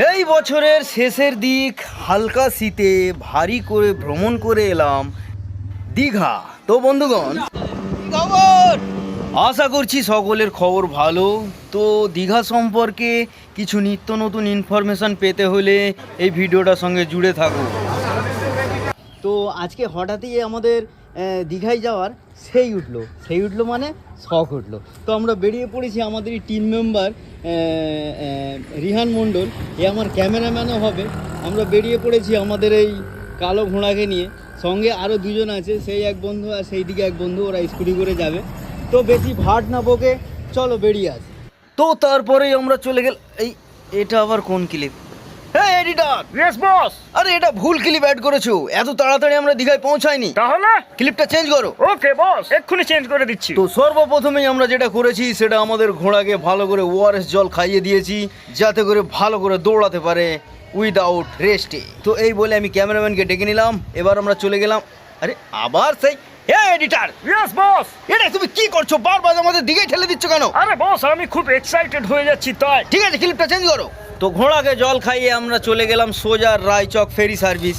এই বছরের শেষের দিক হালকা শীতে ভারী করে ভ্রমণ করে এলাম দীঘা। তো বন্ধুগণ খবর? আশা করছি সকলের খবর ভালো। তো দীঘা সম্পর্কে কিছু নিত্য নতুন ইনফরমেশন পেতে হলে এই ভিডিওটার সঙ্গে জুড়ে থাকুন। তো আজকে হঠাৎই আমাদের দীঘায় যাওয়ার সেই উঠল সেই উঠল মানে শখ উঠল। তো আমরা বেরিয়ে পড়েছি আমাদের টিম মেম্বার রিহান মণ্ডল, এ আমার ক্যামেরাম্যানও হবে। আমরা বেরিয়ে পড়েছি আমাদের এই কালো ঘোড়াকে নিয়ে। সঙ্গে আরও দুজন আছে, সেই এক বন্ধু আর সেই দিকে এক বন্ধু, ওরা স্কুটি করে যাবে। তো বেশি ভাট না বকে, চলো বেরিয়ে আস। তো তারপরেই আমরা চলে গেল, এই, এটা আবার কোন ক্লিপ হ্যাঁ এডিটর! ইয়েস বস আরে এটা ভুল ক্লিপ অ্যাড করেছ। এত তাড়াতাড়ি আমরা দীঘায় পৌঁছাইনি। তাহলে? ক্লিপটা চেঞ্জ করো। ওকে বস এক্ষুনি চেঞ্জ করে দিচ্ছি। তো সর্বপ্রথমেই আমরা যেটা করেছি সেটা আমাদের ঘোড়াকে ভালো করে ওআরএস জল খাইয়ে দিয়েছি যাতে করে ভালো করে দৌড়াতে পারে উইদাউট রেস্টে তো এই বলে আমি ক্যামেরাম্যানকে ডেকে নিলাম। এবার আমরা চলে গেলাম। আরে আবার সেই হে এডিটার ইয়েস বস এটা তুমি কি করছ? বারবার আমাদের দিকে ঠেলে দিচ্ছ কেন? আরে বস আমি খুব এক্সাইটেড হয়ে যাচ্ছি তাই। ঠিক আছে ক্লিপটা চেঞ্জ করো। তো ঘোড়াকে জল খাইয়ে আমরা চলে গেলাম সোজা রায়চক ফেরি সার্ভিস।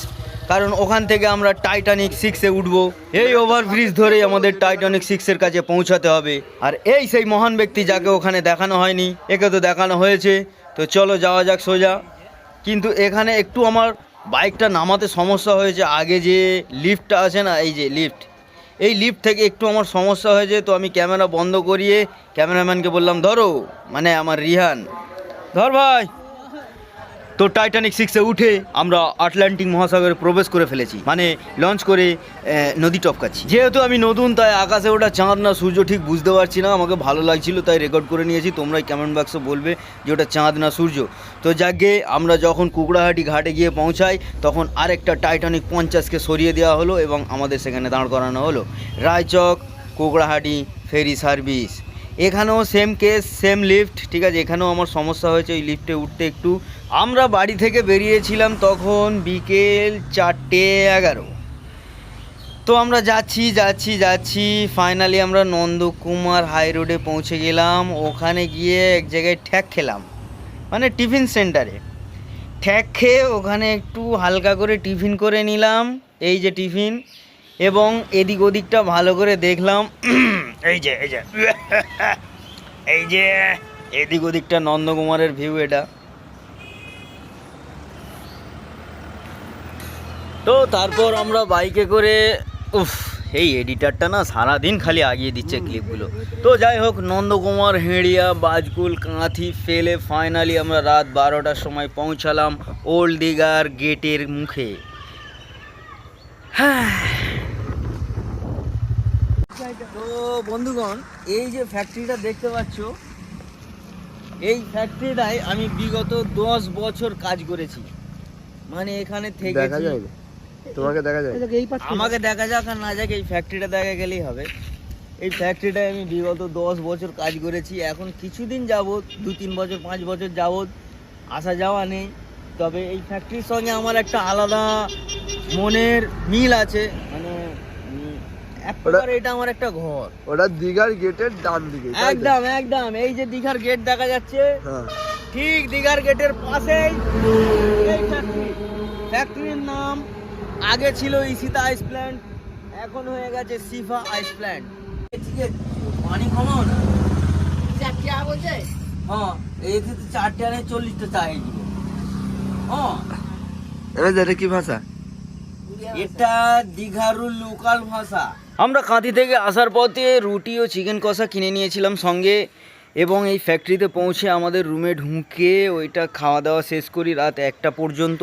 কারণ ওখান থেকে আমরা টাইটানিক সিক্সে উঠবো। এই ওভারব্রিজ ধরেই আমাদের টাইটানিক সিক্সের কাছে পৌঁছাতে হবে। আর এই সেই মহান ব্যক্তি যাকে ওখানে দেখানো হয়নি একে তো দেখানো হয়েছে। তো চলো যাওয়া যাক সোজা। কিন্তু এখানে একটু আমার বাইকটা নামাতে সমস্যা হয়েছে। আগে যে লিফটটা আছে না এই যে লিফট এই লিফট থেকে একটু আমার সমস্যা হয়েছে তো আমি ক্যামেরা বন্ধ করিয়ে ক্যামেরাম্যানকে বললাম, ধরো। মানে আমার রিহান, ধর ভাই। তো টাইটানিক সিক্সে উঠে আমরা আটলান্টিক মহাসাগরে প্রবেশ করে ফেলেছি। মানে লঞ্চ করে নদী টপকাচ্ছি। যেহেতু আমি নতুন, তাই আকাশে ওটা চাঁদ না, সূর্য ঠিক বুঝতে পারছি না। আমাকে ভালো লাগছিল, তাই রেকর্ড করে নিয়েছি। তোমরাই কমেন্ট বাক্সে বলবে যে ওটা চাঁদ না সূর্য। তো যাকে আমরা যখন কুকড়াহাটি ঘাটে গিয়ে পৌঁছাই, তখন আরেকটা টাইটানিক পঞ্চাশকে সরিয়ে দেওয়া হলো এবং আমাদের সেখানে দাঁড় করানো হলো। Raichak, Kukrahati ferry service. এখানেও সেম কেস সেম লিফট ঠিক আছে? এখানেও আমার সমস্যা হয়েছে, ওই লিফটে উঠতে একটু আমরা বাড়ি থেকে বেরিয়েছিলাম তখন বিকেল চারটে এগারো তো আমরা যাচ্ছি যাচ্ছি যাচ্ছি ফাইনালি আমরা নন্দকুমার হাই রোডে পৌঁছে গেলাম ওখানে গিয়ে এক জায়গায় ঠ্যাক খেলাম মানে টিফিন সেন্টারে ঠ্যাক খেয়ে ওখানে একটু হালকা করে টিফিন করে নিলাম এই যে টিফিন এবং এদিক ওদিকটা ভালো করে দেখলাম এই যে এই যে এই যে এদিক ওদিকটা নন্দকুমারের ভিউ এটা তো তারপর আমরা বাইকে করে, উফ, এই এডিটারটা না সারাদিন খালি আগিয়ে দিচ্ছে ক্লিপগুলো তো যাই হোক, নন্দকুমার, হেঁড়িয়া, বাজকুল, কাঁথি ফেলে ফাইনালি আমরা রাত বারোটার সময় পৌঁছালাম ওল্ড দিঘার গেটের মুখে। হ্যাঁ। তো বন্ধুগণ, এই যে ফ্যাক্টরিটা দেখতে পাচ্ছ, এই ফ্যাক্টরিটায় আমি বিগত দশ বছর কাজ করেছি। মানে এখানে থেকে তোমাকে দেখা যায় আমাকে দেখা যাক আর না যাক এই ফ্যাক্টরিটা দেখা গেলেই হবে। এই ফ্যাক্টরিটায় আমি বিগত দশ বছর কাজ করেছি। এখন কিছুদিন যাবৎ দু তিন বছর পাঁচ বছর যাবৎ আসা যাওয়া নেই। তবে এই ফ্যাক্টরির সঙ্গে আমার একটা আলাদা মনের মিল আছে। মানে এটা আমার একটা ঘর। ওটা দিঘার গেটের ডান দিকে একদম একদম। এই যে দীঘার গেট দেখা যাচ্ছে হ্যাঁ। ঠিক দীঘার গেটের পাশেই এই ফ্যাক্টরি ফ্যাক্টরির নাম আগে ছিল ইসিতা আইস প্ল্যান্ট এখন হয়ে গেছে সিফা আইস প্ল্যান্ট পানি কমন হ্যাঁ এই তো চারটে আনে চল্লিশটা চা এই দিকে হ্যাঁ। এটা কি ভাষা? এটা দীঘারু লোকাল ভাষা। আমরা কাঁথি থেকে আসার পথে রুটি ও চিকেন কষা কিনে নিয়েছিলাম সঙ্গে। এবং এই ফ্যাক্টরিতে পৌঁছে আমাদের রুমে ঢুকে ওইটা খাওয়া দাওয়া শেষ করি রাত একটা পর্যন্ত।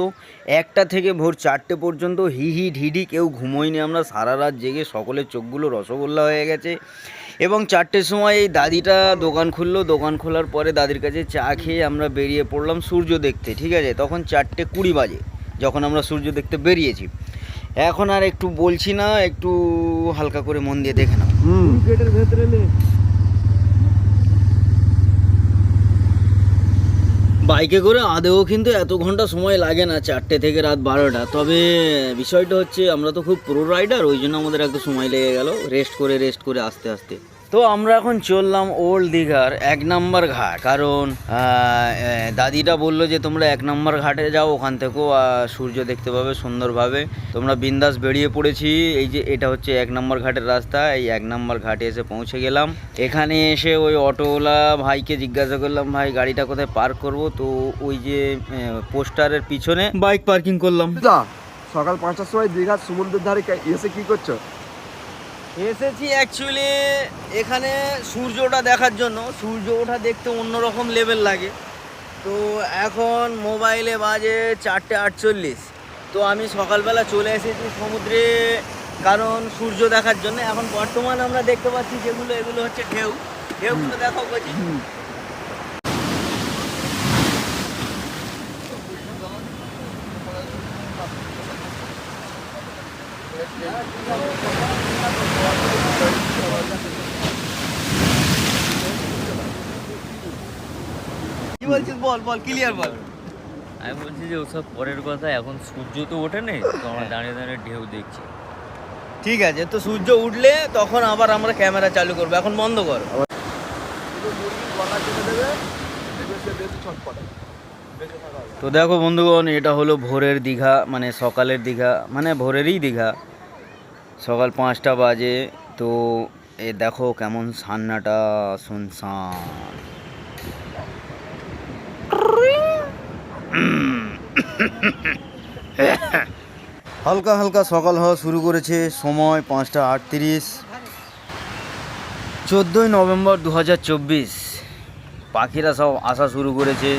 একটা থেকে ভোর চারটে পর্যন্ত হি হি ঢিডি কেউ ঘুমোয়নি। আমরা সারা রাত জেগে সকলের চোখগুলো রসগোল্লা হয়ে গেছে। এবং চারটের সময় এই দাদিটা দোকান খুললো। দোকান খোলার পরে দাদির কাছে চা খেয়ে আমরা বেরিয়ে পড়লাম সূর্য দেখতে ঠিক আছে? তখন চারটে কুড়ি বাজে যখন আমরা সূর্য দেখতে বেরিয়েছি। এখন আর একটু বলছি না একটু হালকা করে মন দিয়ে দেখে নাও হুম গেটের ভেতরে নে বাইকে করে আদেও কিন্তু এত ঘণ্টা সময় লাগে না চারটে থেকে রাত বারোটা। তবে বিষয়টা হচ্ছে আমরা তো খুব প্রো রাইডার ওই জন্য আমাদের একটু সময় লেগে গেল। রেস্ট করে রেস্ট করে, আস্তে আস্তে। তো আমরা এখন চললাম ওল্ড দীঘার এক নম্বর ঘাট। কারণ দাদিটা বলল যে তোমরা এক নম্বর ঘাটে যাও ওখান থেকেও সূর্য দেখতে পাবে সুন্দরভাবে। তোমরা বিন্দাস বেরিয়ে পড়েছি। এই যে এটা হচ্ছে এক নম্বর ঘাটের রাস্তা। এই এক নম্বর ঘাটে এসে পৌঁছে গেলাম। এখানে এসে ওই অটোওয়ালা ভাইকে জিজ্ঞাসা করলাম ভাই গাড়িটা কোথায় পার্ক করব? তো ওই যে পোস্টারের পিছনে বাইক পার্কিং করলাম। সকাল পাঁচটার সময় দীঘার সমুদ্রের ধারে এসে কি করছ? এসেছি অ্যাকচুয়ালি এখানে সূর্যটা দেখার জন্য। সূর্য ওঠা দেখতে অন্যরকম লেভেল লাগে। তো এখন মোবাইলে বাজে চারটে আটচল্লিশ। তো আমি সকালবেলা চলে এসেছি সমুদ্রে কারণ সূর্য দেখার জন্য। এখন বর্তমান আমরা দেখতে পাচ্ছি যেগুলো এগুলো হচ্ছে ঢেউ। ঢেউগুলো দেখাও বলছি। কি বলছিস বল বল ক্লিয়ার বল। আমি বলছি যে ওসব পরের কথা এখন সূর্য তো ওঠে নেই তো আমরা দাঁড়িয়ে দাঁড়িয়ে ঢেউ দেখছি। ঠিক আছে তো সূর্য উঠলে তখন আবার আমরা ক্যামেরা চালু করব এখন বন্ধ কর। তো দেখো বন্ধুগণ এটা হলো ভোরের দীঘা মানে সকালের দীঘা মানে ভোরেরই দীঘা। সকাল পাঁচটা বাজে তো এ দেখো কেমন সান্নাটা শুনশান হালকা হালকা সকাল হওয়া শুরু করেছে, সময় পাঁচটা আটত্রিশ। চোদ্দোই নভেম্বর দু হাজার চব্বিশ, পাখিরা সব আসা শুরু করেছে।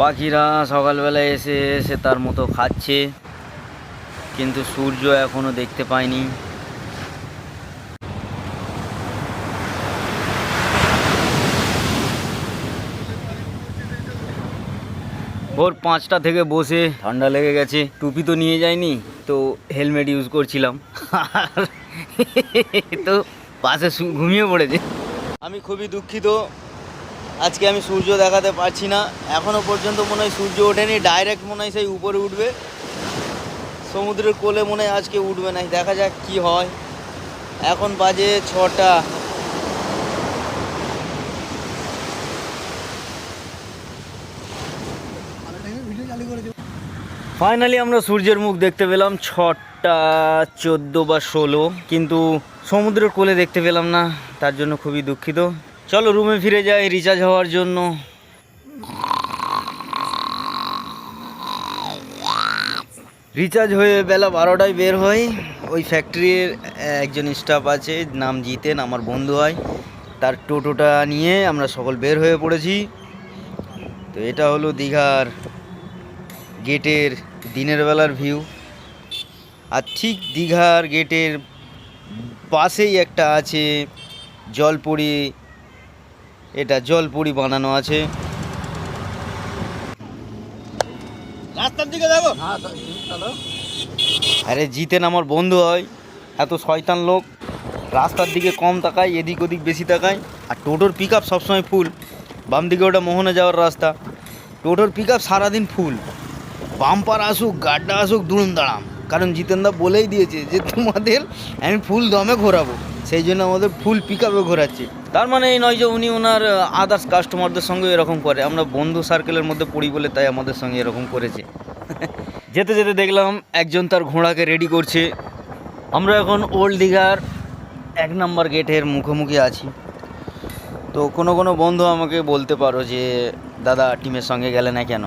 পাখিরা সকালবেলা এসে এসে তার মতো খাচ্ছে, কিন্তু সূর্য এখনও দেখতে পাইনি ভোর পাঁচটা থেকে বসে ঠান্ডা লেগে গেছে। টুপি তো নিয়ে যায়নি তো হেলমেট ইউজ করছিলাম। তো পাশে ঘুমিয়ে পড়েছে। আমি খুবই দুঃখিত। আজকে আমি সূর্য দেখাতে পারছি না। এখনও পর্যন্ত মনে হয় সূর্য ওঠেনি ডাইরেক্ট মনে হয় সেই উপরে উঠবে। সমুদ্রের কোলে মনে হয় আজকে উঠবে না। দেখা যাক কি হয়। এখন বাজে ছটা। ফাইনালি আমরা সূর্যের মুখ দেখতে পেলাম। ছটা চোদ্দ বা ষোলো, কিন্তু সমুদ্রের কোলে দেখতে পেলাম না, তার জন্য খুবই দুঃখিত। চলো রুমে ফিরে যাই রিচার্জ হওয়ার জন্য। রিচার্জ হয়ে বেলা বারোটায় বের হই। ওই ফ্যাক্টরির একজন স্টাফ আছে, নাম জিতেন, আমার বন্ধু হয়। তার টোটোটা নিয়ে আমরা সকল বের হয়ে পড়েছি। তো এটা হলো দীঘার গেটের দিনের বেলার ভিউ। আর ঠিক দীঘার গেটের পাশেই একটা আছে জলপুরি। এটা জলপুরি বানানো আছে। রাস্তার দিকে দেখো আরে জিতেন আমার বন্ধু হয়। এত শয়তান লোক। রাস্তার দিকে কম তাকায় এদিক ওদিক বেশি তাকায়। আর টোটোর পিক আপ সবসময় ফুল বাম দিকে ওটা মোহনে যাওয়ার রাস্তা। টোটোর পিক আপ সারাদিন ফুল বাম্পার আসুক, গাড্ডা আসুক দুড়ুম দাঁড়াম। কারণ জিতেনদা বলেই দিয়েছে যে তোমাদের আমি ফুল দমে ঘোরাবো। সেই জন্য আমাদের ফুল পিক আপে ঘোরাচ্ছে। তার মানে এই নয় যে উনি ওনার আদার্স কাস্টমারদের সঙ্গে এরকম করে। আমরা বন্ধু সার্কেলের মধ্যে পড়ি বলে তাই আমাদের সঙ্গে এরকম করেছে। যেতে যেতে দেখলাম একজন তার ঘোড়াকে রেডি করছে। আমরা এখন ওল্ড দীঘার এক নম্বর গেটের মুখোমুখি আছি। তো কোনো কোনো বন্ধু আমাকে বলতে পারো যে, দাদা টিমের সঙ্গে গেলে না কেন?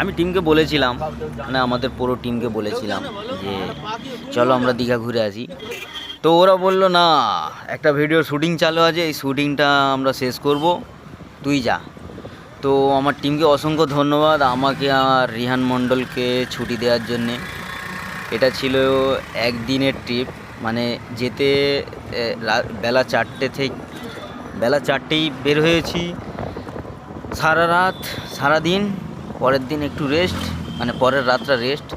আমি টিমকে বলেছিলাম মানে আমাদের পুরো টিমকে বলেছিলাম যে, চলো আমরা দীঘা ঘুরে আসি। তো ওরা বলল, না, একটা ভিডিও শুটিং চালু আছে, এই শুটিংটা আমরা শেষ করব। তুই যা। তো আমার টিমকে অসংখ্য ধন্যবাদ, আমাকে আর রিহান মণ্ডলকে ছুটি দেওয়ার জন্যে। এটা ছিল একদিনের ট্রিপ মানে যেতে বেলা চারটে থেকে, বেলা চারটেই বের হয়েছি। সারা রাত, সারা দিন পরের দিন একটু রেস্ট মানে পরের রাতটা রেস্ট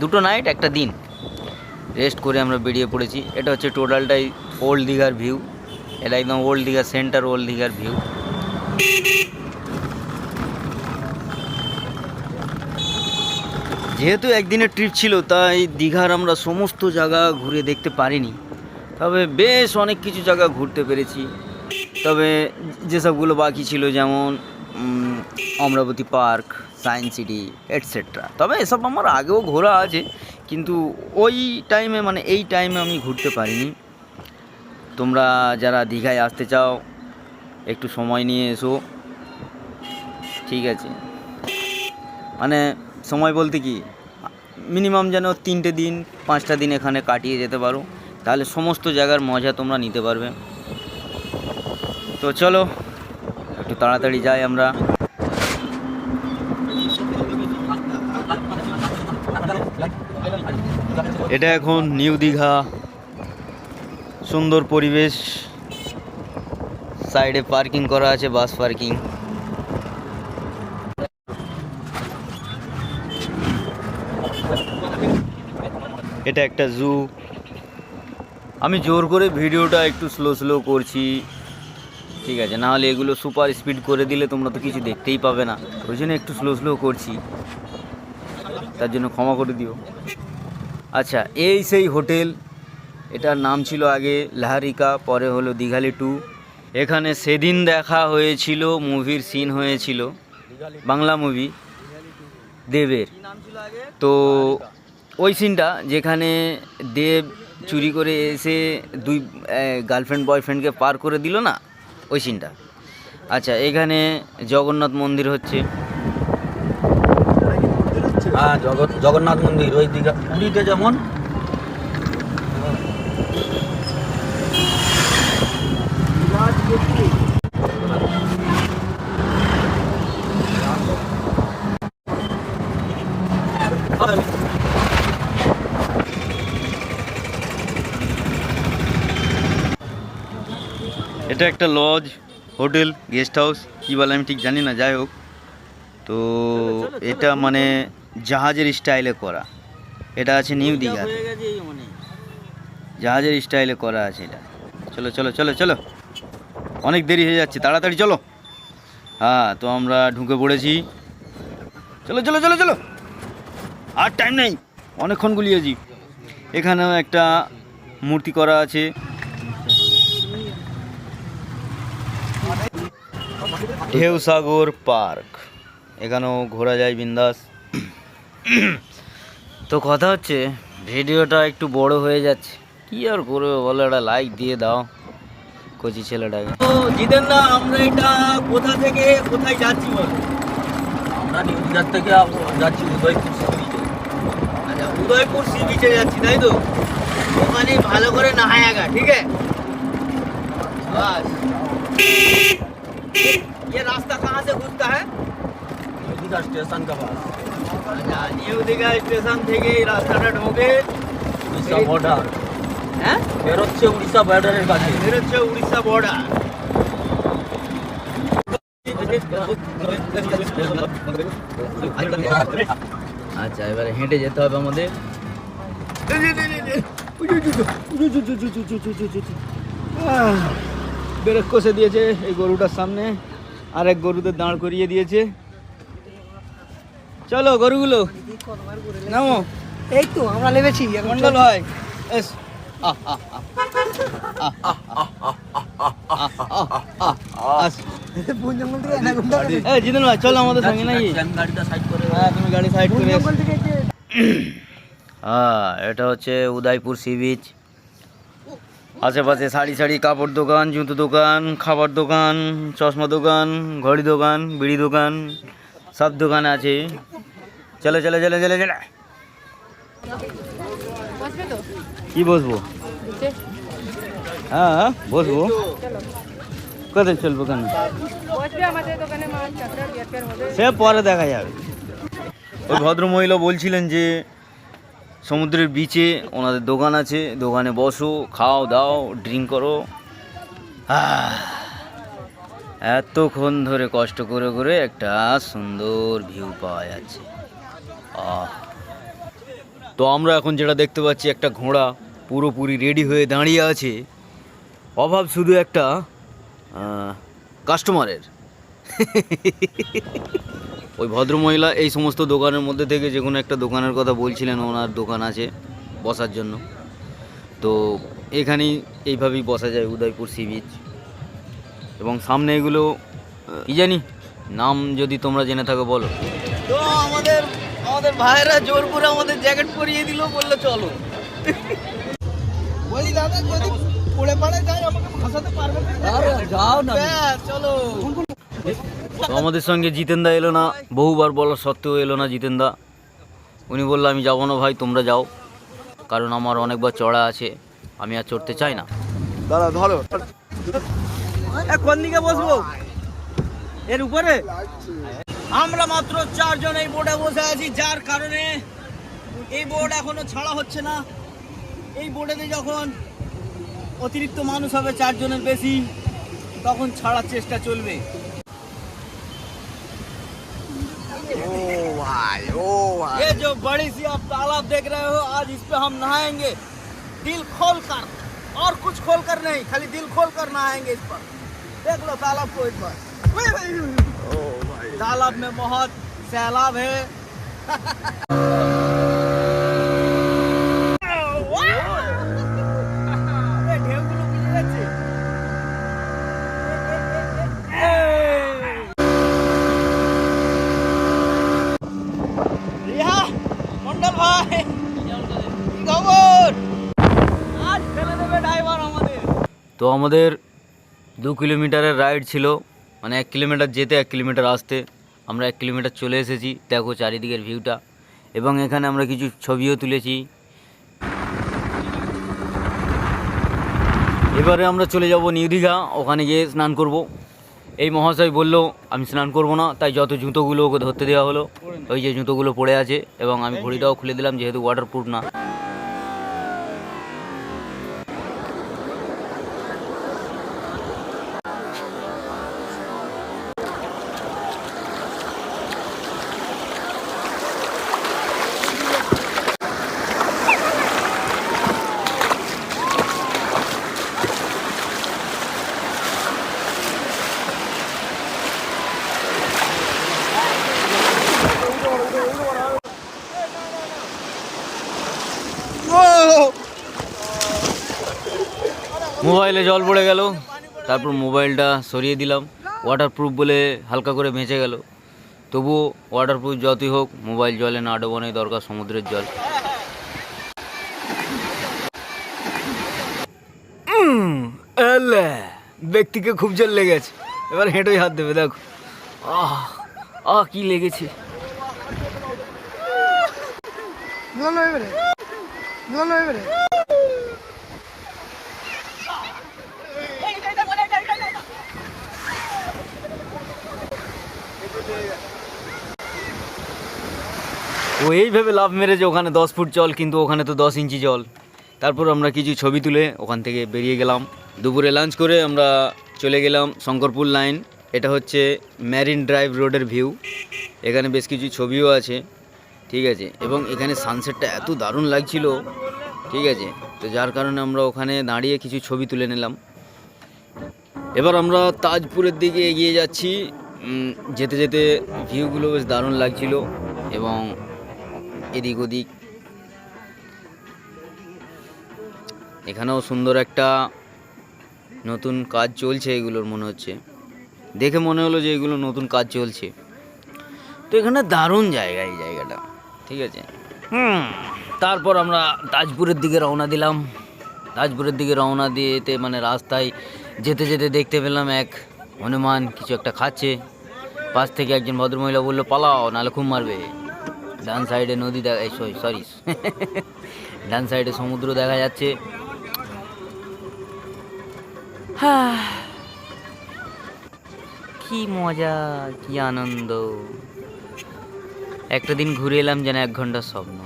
দুটো নাইট একটা দিন। রেস্ট করে আমরা বেরিয়ে পড়েছি। এটা হচ্ছে টোটালটাই ওল্ড দীঘার ভিউ এটা একদম ওল্ড দীঘার সেন্টার ওল্ড দীঘার ভিউ যেহেতু একদিনের ট্রিপ ছিল, তাই দীঘার আমরা সমস্ত জায়গা ঘুরে দেখতে পারিনি। তবে বেশ অনেক কিছু জায়গা ঘুরতে পেরেছি। তবে যেসবগুলো বাকি ছিল, যেমন Amarabati park science city etcetera তবে এসব আমার আগেও ঘোরা আছে, কিন্তু ওই টাইমে মানে এই টাইমে আমি ঘুরতে পারিনি। তোমরা যারা দীঘায় আসতে চাও, একটু সময় নিয়ে এসো। ঠিক আছে। মানে সময় বলতে কি মিনিমাম যেন তিনটে দিন, পাঁচটা দিন এখানে কাটিয়ে যেতে পারো, তাহলে সমস্ত জায়গার মজা তোমরা নিতে পারবে। তো চলো, একটু তাড়াতাড়ি যাই আমরা। এটা এখন নিউ দীঘা। সুন্দর পরিবেশ। সাইডে পার্কিং করা আছে, বাস পার্কিং। এটা একটা জু। আমি জোর করে ভিডিওটা একটু স্লো স্লো করছি। ঠিক আছে নাহলে এগুলো সুপার স্পিড করে দিলে তোমরা তো কিছু দেখতেই পাবে না। ওই জন্য একটু স্লো স্লো করছি। তার জন্য ক্ষমা করে দিও। আচ্ছা এই সেই হোটেল, এটার নাম ছিল আগে লাহারিকা, পরে হলো দীঘালি টু। এখানে সেদিন দেখা হয়েছিল, মুভির সিন হয়েছিল, বাংলা মুভি দেবের। তো ওই সিনটা যেখানে দেব চুরি করে এসে দুই গার্লফ্রেন্ড বয়ফ্রেন্ডকে পার করে দিল না? ওই সিনটা আচ্ছা এখানে জগন্নাথ মন্দির হচ্ছে। হ্যাঁ জগৎ জগন্নাথ মন্দির ওই দীঘা পুরীতে যেমন। এটা একটা লজ হোটেল গেস্ট হাউস কী বলে আমি ঠিক জানি না যাই হোক। তো এটা মানে জাহাজের স্টাইলে করা। এটা আছে নিউ দীঘা জাহাজের স্টাইলে করা আছে এটা। চলো চলো চলো চলো। অনেক দেরি হয়ে যাচ্ছে তাড়াতাড়ি চলো। হ্যাঁ তো আমরা ঢুকে পড়েছি। চলো চলো চলো চলো। আর টাইম নেই। অনেকক্ষণ গুলিয়েছি। এখানেও একটা মূর্তি করা আছে। ঢেউসাগর পার্ক। এখানেও ঘোরা যায় বিন্দাস। তো কথা হচ্ছে ভিডিওটা একটু বড় হয়ে যাচ্ছে কি আর করবে বলো একটা লাইক দিয়ে দাও কচি ছেলেটাকে তো জিতেন না আমরা এটা কোথা থেকে কোথায় যাচ্ছি বলো আমরা নিউ দীঘার থেকে আব- যাচ্ছি উদয়পুর সি বিচে আচ্ছা উদয়পুর সি বিচে যাচ্ছি তাই তো ওখানে ভালো করে নহায়াগা ঠিক আছে বাস ये रास्ता कहाँ से घुसता है নিউ দীঘা স্টেশন কা পাস আচ্ছা নিউ দীঘা স্টেশন থেকে এই রাস্তাটা ঢোকে উড়িষ্যা বর্ডার। হ্যাঁ বের হচ্ছে উড়িষ্যা বর্ডারের কাছে এর হচ্ছে উড়িষ্যা বর্ডার আচ্ছা এবারে হেঁটে যেতে হবে আমাদের। ব্রেক কষে দিয়েছে এই গরুটার সামনে। আর এক গরুদের দাঁড় করিয়ে দিয়েছে। চলো গরুগুলো নামো এই তো আমরা নেমেছি মন্ডল ভাই এস জিতেন ভাই চলো আমাদের সঙ্গে নাকি হ্যাঁ তুমি গাড়ি সাইড করে হ্যাঁ এটা হচ্ছে উদয়পুর সি বিচ আশেপাশে শাড়ি শাড়ি কাপড় দোকান জুতো দোকান খাবার দোকান চশমা দোকান ঘড়ি দোকান বিড়ি দোকান সব দোকানে আছে। চলো চলো চলো চলো চলো। কি বসবো? হ্যাঁ হ্যাঁ বসবো। কোথায় চলবো কেন? সে পরে দেখা যাবে। ওই ভদ্রমহিলা বলছিলেন যে সমুদ্রের বিচে ওনাদের দোকান আছে। দোকানে বসো খাও দাও ড্রিঙ্ক করো। আহ, এতক্ষণ ধরে কষ্ট করে করে একটা সুন্দর ভিউ পাওয়া যাচ্ছে। আহ। তো আমরা এখন যেটা দেখতে পাচ্ছি, একটা ঘোড়া পুরোপুরি রেডি হয়ে দাঁড়িয়ে আছে। অভাব শুধু একটা কাস্টমারের ওই ভদ্রমহিলা এই সমস্ত দোকানের মধ্যে থেকে যে কোনো একটা দোকানের কথা বলছিলেন, ওনার দোকান আছে বসার জন্য। তো এখানেই এইভাবেই বসা যায় উদয়পুর সি বিচ। এবং সামনে এগুলো কি জানি? নাম যদি তোমরা জেনে থাকো বলো। তো আমাদের আমাদের ভাইয়েরা জোর করে আমাদের জ্যাকেট পরিয়ে দিল বলল চলো। বলি দাদা যদি পড়ে পড়ে যায় আমাকে ভাসাতে পারবে যাও না। চলো। তো আমাদের সঙ্গে জিতেন্দা এলো না বহুবার বলা সত্ত্বেও এলো না জিতেন্দা। উনি বলল আমি যাব না ভাই তোমরা যাও। কারণ আমার অনেকবার চড়া আছে আমি আর চড়তে চাই না। দাদা ধরো। কোন দিকে বসবো এর উপরে আমরা মাত্র চারজন এই বোর্ডে বসে আছি যার কারণে এই বোর্ড এখনো ছাড়া হচ্ছে না এই বোর্ডেতে যখন অতিরিক্ত মানুষ হবে চারজনের বেশি তখন ছাড়ার চেষ্টা চলবে ये जो बड़ी सी आप तालाब देख रहे हो आज इस पे हम नहाएंगे दिल खोल कर और कुछ खोल कर नहीं खाली दिल खोल कर नहाएंगे इस पर देख लो तालाब को एक बार तालाब में बहुत सैलाब है এ, ঢেউগুলো মিলে যাচ্ছে। রিয়া মন্ডল ভাই কি খবর আজ ফেলে দেবে ড্রাইভার আমাদের তো আমাদের দু কিলোমিটারের রাইড ছিল মানে এক কিলোমিটার যেতে এক কিলোমিটার আসতে। আমরা এক কিলোমিটার চলে এসেছি দেখো চারিদিকের ভিউটা। এবং এখানে আমরা কিছু ছবিও তুলেছি। এবারে আমরা চলে যাব নিউ দীঘা ওখানে গিয়ে স্নান করব। এই মহাশয় বলল আমি স্নান করব না। তাই যত জুতোগুলো ওকে ধরতে দেওয়া হলো ওই যে জুতোগুলো পড়ে আছে এবং আমি ঘড়িটাও খুলে দিলাম যেহেতু ওয়াটারপ্রুফ না মোবাইলে জল পড়ে গেল তারপর মোবাইলটা সরিয়ে দিলাম ওয়াটারপ্রুফ বলে হালকা করে ভেঁচে গেল। তবুও ওয়াটারপ্রুফ যতই হোক মোবাইল জলে না ডোবানোই দরকার সমুদ্রের জল। ব্যক্তিকে খুব জল লেগেছে। এবার হেঁটোই হাত দেবে দেখো। আহ আহ কি লেগেছে। গেল এবারে এবারে ও এইভাবে লাভ মেরেছে ওখানে দশ ফুট জল, কিন্তু ওখানে তো দশ ইঞ্চি জল। তারপর আমরা কিছু ছবি তুলে ওখান থেকে বেরিয়ে গেলাম। দুপুরে লাঞ্চ করে আমরা চলে গেলাম শঙ্করপুর লাইন এটা হচ্ছে ম্যারিন ড্রাইভ রোডের ভিউ এখানে বেশ কিছু ছবিও আছে, ঠিক আছে? এবং এখানে সানসেটটা এত দারুণ লাগছিল, ঠিক আছে? তো যার কারণে আমরা ওখানে দাঁড়িয়ে কিছু ছবি তুলে নিলাম। এবার আমরা তাজপুরের দিকে এগিয়ে যাচ্ছি। যেতে যেতে ভিউগুলো বেশ দারুণ লাগছিল এবং এদিক ওদিক। এখানেও সুন্দর একটা নতুন কাজ চলছে এগুলোর মনে হচ্ছে। দেখে মনে হলো যে এগুলো নতুন কাজ চলছে। তো এখানে দারুণ জায়গা এই জায়গাটা ঠিক আছে? হুম। তারপর আমরা তাজপুরের দিকে রওনা দিলাম। তাজপুরের দিকে রওনা দিয়েতে মানে রাস্তায় যেতে যেতে দেখতে পেলাম এক হনুমান কিছু একটা খাচ্ছে। পাশ থেকে একজন ভদ্রমহিলা বলল পালাও নাহলে খুব মারবে। ডান সাইডে নদী দেখা সরি ডান সাইডে সমুদ্র দেখা যাচ্ছে। কি মজা, কি আনন্দ। একটা দিন ঘুরে এলাম যেন এক ঘণ্টার স্বপ্ন।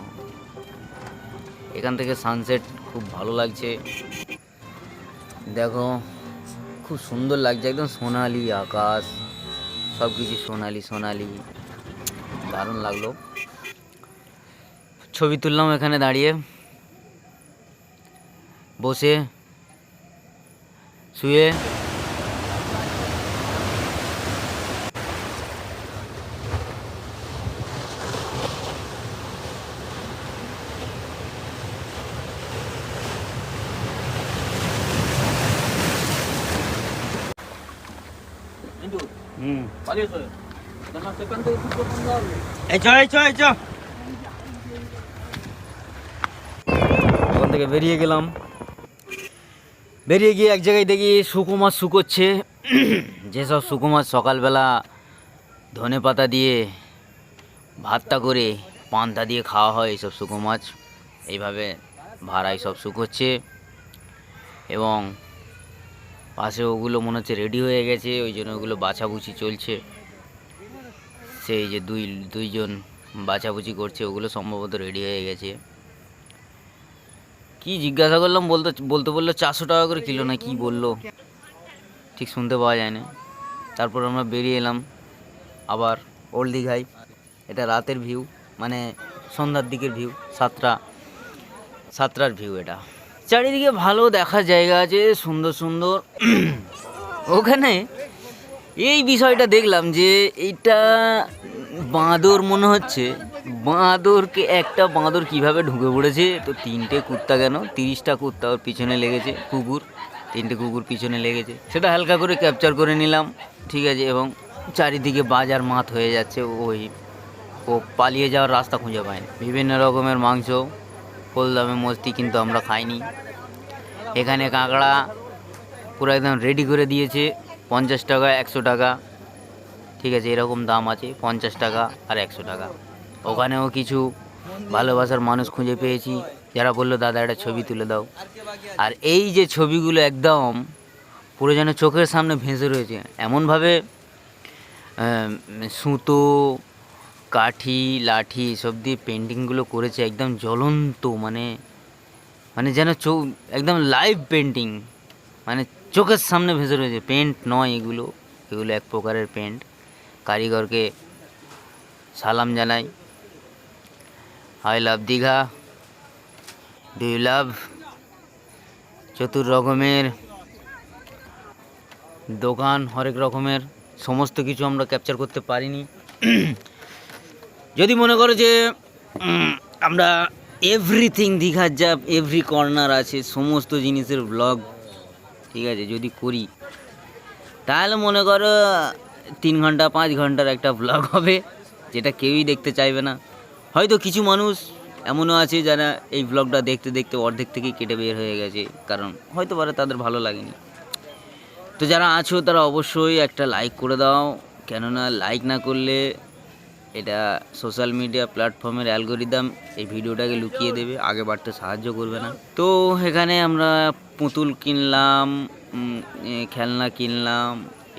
এখান থেকে সানসেট খুব ভালো লাগছে। দেখো, খুব সুন্দর লাগছে। একদম সোনালি আকাশ। সব কিছু সোনালি সোনালি। দারুণ লাগল। छवि तुलम एखे दाड़िए बसे शुए हम्म। चलिए सर जनाब सेकंड तो कुछ पसंद है ए चल ए चल ए चल। থেকে বেরিয়ে গেলাম। বেরিয়ে গিয়ে এক জায়গায় দেখি শুকো মাছ শুকোচ্ছে। যেসব শুকো মাছ সকালবেলা ধনে পাতা দিয়ে ভাতটা করে পান্তা দিয়ে খাওয়া হয়, এইসব শুকো মাছ। এইভাবে ভাড়ায় সব শুকোচ্ছে। এবং পাশে ওগুলো মনে হচ্ছে রেডি হয়ে গেছে, ওই জন্য ওগুলো বাছাবুচি চলছে। সেই যে দুই, দুইজন বাছাবুচি করছে, ওগুলো সম্ভবত রেডি হয়ে গেছে। কি জিজ্ঞাসা করলাম? বলতে বলতে বলল চারশো টাকা করে কিলো না কি বলল? ঠিক শুনতে পাওয়া যায় না। তারপর আমরা বেরিয়ে এলাম আবার ওল্ড দীঘায়। এটা রাতের ভিউ মানে সন্ধ্যার দিকের ভিউ, সাতটা, সাতটার ভিউ এটা। চারিদিকে ভালো দেখার জায়গা আছে, সুন্দর সুন্দর। ওখানে এই বিষয়টা দেখলাম যে এইটা বাঁদর মনে হচ্ছে। বাঁদরকে একটা বাঁদর কীভাবে ঢুকে পড়েছে? তো তিনটে কুত্তা কেন? তিরিশটা কুত্তা ওর পিছনে লেগেছে, কুকুর। তিনটে কুকুর পিছনে লেগেছে। সেটা হালকা করে ক্যাপচার করে নিলাম, ঠিক আছে? এবং চারিদিকে বাজার মাত হয়ে যাচ্ছে, ওই ও পালিয়ে যাওয়ার রাস্তা খুঁজে পায়নি। বিভিন্ন রকমের মাংস ফুল দামে মস্তি কিন্তু আমরা খাইনি। এখানে কাঁকড়া পুরো একদম রেডি করে দিয়েছে, পঞ্চাশ টাকা, একশো টাকা। ঠিক আছে, এরকম দাম আছে, পঞ্চাশ টাকা আর একশো টাকা। ওখানেও কিছু ভালোবাসার মানুষ খুঁজে পেয়েছি। যারা বলল, দাদা, একটা ছবি তুলে দাও। আর এই যে ছবিগুলো একদম পুরো যেন চোখের সামনে ভেসে রয়েছে। এমনভাবে সুতো, কাঠি, লাঠি এসব দিয়ে পেন্টিংগুলো করেছে, একদম জ্বলন্ত মানে মানে যেন চৌ, একদম লাইভ পেন্টিং মানে চোখের সামনে ভেসে রয়েছে। পেন্ট নয় এগুলো এগুলো এক প্রকারের পেন্ট কারিগরকে সালাম জানাই। I love, Digha. Do you love চতুর রকমের দোকান, হরেক রকমের। সমস্ত কিছু আমরা ক্যাপচার করতে পারিনি। যদি মনে করো যে আমরা এভরিথিং দীঘার যা এভরি কর্নার আছে, সমস্ত জিনিসের ব্লগ ঠিক আছে, যদি করি, তাহলে মনে করো তিন ঘণ্টা, পাঁচ ঘণ্টার একটা ব্লগ হবে, যেটা কেউই দেখতে চাইবে না। হয়তো কিছু মানুষ এমনও আছে যারা এই ব্লগটা দেখতে দেখতে অর্ধেক থেকেই কেটে বের হয়ে গেছে, কারণ হয়তো পারে তাদের ভালো লাগেনি। তো যারা আছো তারা অবশ্যই একটা লাইক করে দাও, কেননা লাইক না করলে এটা সোশ্যাল মিডিয়া প্ল্যাটফর্মের অ্যালগোরিদম এই ভিডিওটাকে লুকিয়ে দেবে, আগে বাড়তে সাহায্য করবে না। তো এখানে আমরা পুতুল কিনলাম খেলনা কিনলাম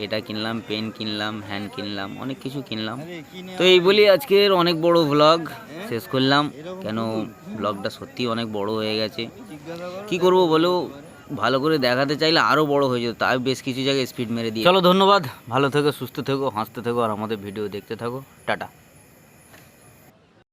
এটা কিনলাম পেন কিনলাম হ্যান্ড কিনলাম অনেক কিছু কিনলাম। তো এই বলি আজকের অনেক বড় ব্লগ শেষ করলাম। কেন ব্লগটা সত্যি অনেক বড় হয়ে গেছে। কি করব বলো? ভালো করে দেখাতে চাইলে আরও বড় হয়ে যেত তাই বেশ কিছু জায়গায় স্পিড মেরে দিই চলো ধন্যবাদ ভালো থেকো সুস্থ থেকো হাসতে থেকো আর আমাদের ভিডিও দেখতে থাকো। টাটা।